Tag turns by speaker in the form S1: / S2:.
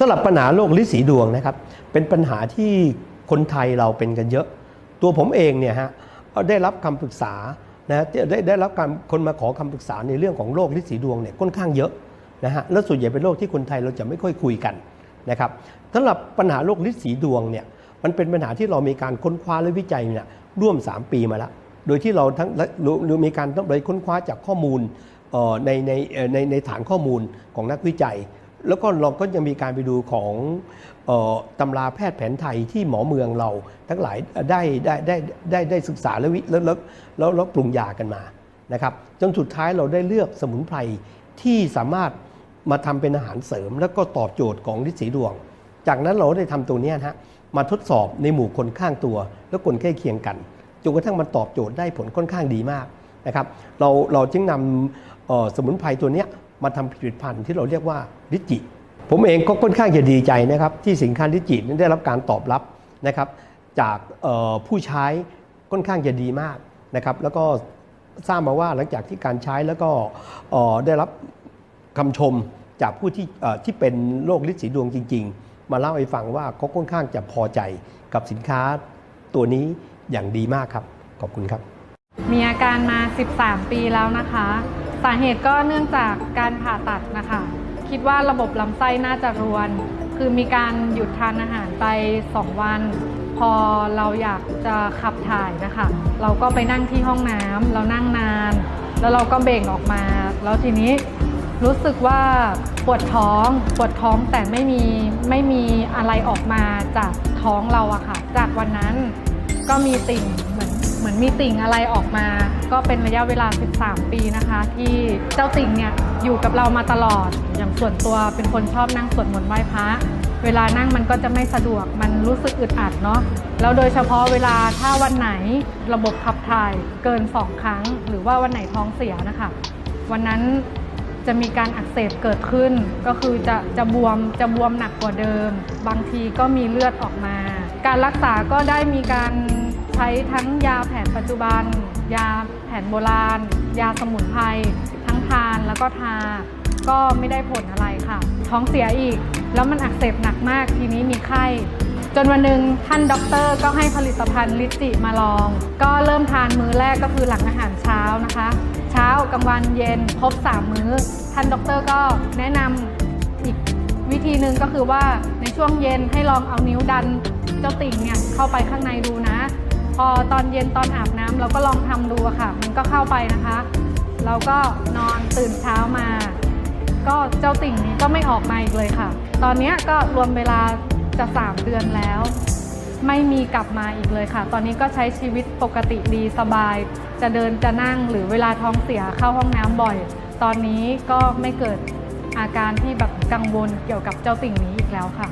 S1: สำหรับปัญหาโรคลิสีดวงนะครับ เป็นปัญหาที่คนไทยเราเป็นกันเยอะ ตัวผมเองเนี่ยฮะได้รับคำปรึกษานะได้ได้รับการคนมาขอคำปรึกษาในเรื่องของโรคลิสีดวงเนี่ยค่อนข้างเยอะนะฮะแล้วส่วนใหญ่เป็นโรคที่คนไทยเราจะไม่ค่อยคุยกันนะครับสำหรับปัญหาโรคลิสีดวงเนี่ยมันเป็นปัญหาที่เรามีการค้นคว้าและวิจัยเนี่ยร่วม 3 ปีมาแล้ว โดยที่เราทั้งหรือมีการต้องไปค้นคว้าจากข้อมูลในในในในฐานข้อมูลของนักวิจัย แล้วก็เราก็ยังมีการไปดูของออตำราแพทย์แผนไทยที่หมอเมืองเราทั้งหลายได้ได้ได้ได้ได้ศึกษาและวิแล้วแล้วแล้วแล้วปรุงยากันมานะครับจนสุดท้ายเราได้เลือกสมุนไพรที่สามารถมาทำเป็นอาหารเสริม แล้วก็ตอบโจทย์ของฤทธิ์สีดวง จากนั้นเราได้ทำตัวนี้นะฮะมาทดสอบในหมู่คนข้างตัว และคนใกล้เคียงกันจนกระทั่งมันตอบโจทย์ได้ผลค่อนข้างดีมากนะครับเราเราจึงนำสมุนไพรตัวนี้ มาทำผลิตภัณฑ์ที่เราเรียกว่าลิจิ ผมเองก็ค่อนข้างจะดีใจนะครับที่สินค้าลิจินั้นได้รับการตอบรับนะครับจากผู้ใช้ค่อนข้างจะดีมากนะครับแล้วก็ทราบมาว่าหลังจากที่การใช้แล้วก็ได้รับคำชมจากผู้ที่ที่เป็นโรคลิสีดวงจริง ๆ มาเล่าให้ฟังว่าเขาค่อนข้างจะพอใจกับสินค้าตัวนี้อย่างดีมากครับ ขอบคุณครับ
S2: มีอาการมา 13 ปีแล้วนะคะ สาเหตุก็เนื่องจากการผ่าตัดนะคะ คิดว่าระบบลำไส้น่าจะรวน คือมีการหยุดทานอาหารไป 2 วัน พอเราอยากจะขับถ่ายนะคะ เราก็ไปนั่งที่ห้องน้ำเรานั่งนาน แล้วเราก็เบ่งออกมา แล้วทีนี้รู้สึกว่าปวดท้องปวดท้องแต่ไม่มีไม่มีอะไรออกมาจากท้องเราอะค่ะ จากวันนั้นก็มีติ่ง เหมือนมีติ่งอะไรออกมา ก็เป็นระยะเวลา 13 ปีนะคะ ที่เจ้าติ่งเนี่ยอยู่กับเรามาตลอด อย่างส่วนตัวเป็นคนชอบนั่งสวดมนต์ไหว้พระเวลานั่งมันก็จะไม่สะดวกมันรู้สึกอึดอัดเนาะแล้วโดยเฉพาะเวลาถ้าวันไหนระบบขับถ่ายเกิน2ครั้ง หรือว่าวันไหนท้องเสียนะคะ วันนั้นจะมีการอักเสบเกิดขึ้น ก็คือจะจะบวมจะบวมหนักกว่าเดิม บางทีก็มีเลือดออกมา การรักษาก็ได้มีการ ใช้ทั้งยาแผนปัจจุบัน ยาแผนโบราณ ยาสมุนไพรทั้งทานแล้วก็ทา ก็ไม่ได้ผลอะไรค่ะ ท้องเสียอีก แล้วมันอักเสบหนักมากทีนี้มีไข้ จนวันหนึ่งท่านด็อกเตอร์ก็ให้ผลิตภัณฑ์ลิจิมาลอง ก็เริ่มทานมื้อแรกก็คือหลังอาหารเช้านะคะ เช้ากลางวันเย็นครบ3มื้อ ท่านด็อกเตอร์ก็แนะนำอีกวิธีหนึ่งก็คือว่าในช่วงเย็นให้ลองเอานิ้วดันเจ้าติ่งเนี่ยเข้าไปข้างในดูนะ พอตอนเย็นตอนอาบน้ำเราก็ลองทำดูค่ะ มันก็เข้าไปนะคะ เราก็นอนตื่นเช้ามา ก็เจ้าติ่งนี้ก็ไม่ออกมาอีกเลยค่ะ ตอนนี้ก็รวมเวลาจะ 3 เดือนแล้ว ไม่มีกลับมาอีกเลยค่ะ ตอนนี้ก็ใช้ชีวิตปกติดีสบาย จะเดินจะนั่งหรือเวลาท้องเสียเข้าห้องน้ำบ่อย ตอนนี้ก็ไม่เกิดอาการที่แบบกังวลเกี่ยวกับเจ้าติ่งนี้อีกแล้วค่ะ